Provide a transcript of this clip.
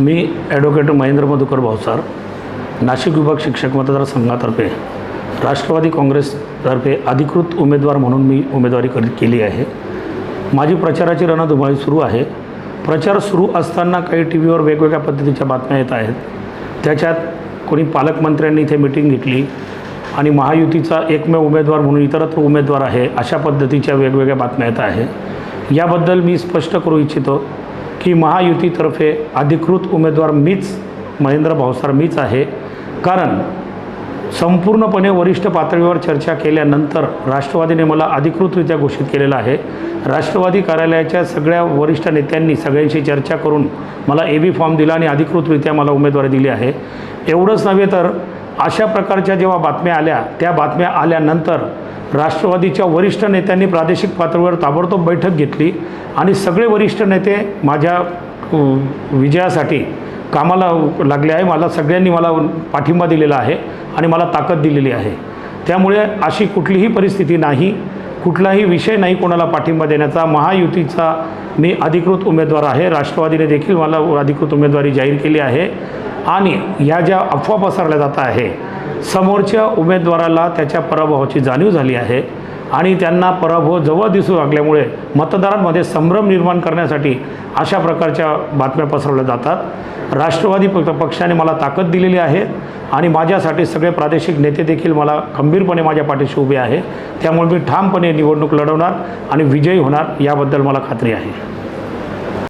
मी advocate Mahendra Madhukar Bhavsar Nashik विभाग शिक्षक मतदारसंघातर्फे राष्ट्रवादी काँग्रेसतर्फे अधिकृत उमेदवार म्हणून मी उमेदवारी कर केली आहे. माझी प्रचाराची रणधुमाळी सुरू आहे. प्रचार सुरू असताना काही टी व्हीवर वेगवेगळ्या पद्धतीच्या बातम्या येत आहेत. त्याच्यात कोणी पालकमंत्र्यांनी इथे मिटिंग घेतली आणि महायुतीचा एकमेव उमेदवार म्हणून इतरत्र उमेदवार आहे अशा पद्धतीच्या वेगवेगळ्या बातम्या येत आहे. याबद्दल मी स्पष्ट करू इच्छितो. की महायुतीतर्फे अधिकृत उमेदवार मीच महेंद्र भावसार मीच आहे. कारण संपूर्णपणे वरिष्ठ पातळीवर चर्चा केल्यानंतर राष्ट्रवादीने मला अधिकृतरित्या घोषित केलेलं आहे. राष्ट्रवादी कार्यालयाच्या सगळ्या वरिष्ठ नेत्यांनी सगळ्यांशी चर्चा करून मला ए बी फॉर्म दिला आणि अधिकृतरित्या मला उमेदवारी दिली आहे. एवढंच नव्हे तर अशा प्रकारच्या जेव्हा बातम्या आल्या त्या बातम्या आल्यानंतर राष्ट्रवादीच्या वरिष्ठ नेत्यांनी प्रादेशिक पातळीवर ताबडतोब बैठक घेतली आणि सगळे वरिष्ठ नेते माझ्या विजयासाठी कामाला लागले आहे. मला सगळ्यांनी मला पाठिंबा दिलेला आहे आणि मला ताकद दिलेली आहे. त्यामुळे अशी कुठलीही परिस्थिती नाही. कुठलाही विषय नाही कोणाला पाठिंबा देण्याचा. महायुतीचा मी अधिकृत उमेदवार आहे. राष्ट्रवादीने देखील मला अधिकृत उमेदवारी जाहीर केली आहे. आणि ह्या ज्या अफवा पसरल्या जात आहे समोरच्या उमेदवाराला त्याच्या पराभवाची जाणीव झाली आहे आणि त्यांना पराभव जवळ दिसू लागल्यामुळे मतदारांमध्ये संभ्रम निर्माण करण्यासाठी अशा प्रकारच्या बातम्या पसरवल्या जातात. राष्ट्रवादी पक्ष पक्षाने मला ताकद दिलेली आहे आणि माझ्यासाठी सगळे प्रादेशिक नेते देखील मला खंबीरपणे माझ्या पाठीशी उभे आहे. त्यामुळे मी ठामपणे निवडणूक लढवणार आणि विजयी होणार याबद्दल मला खात्री आहे.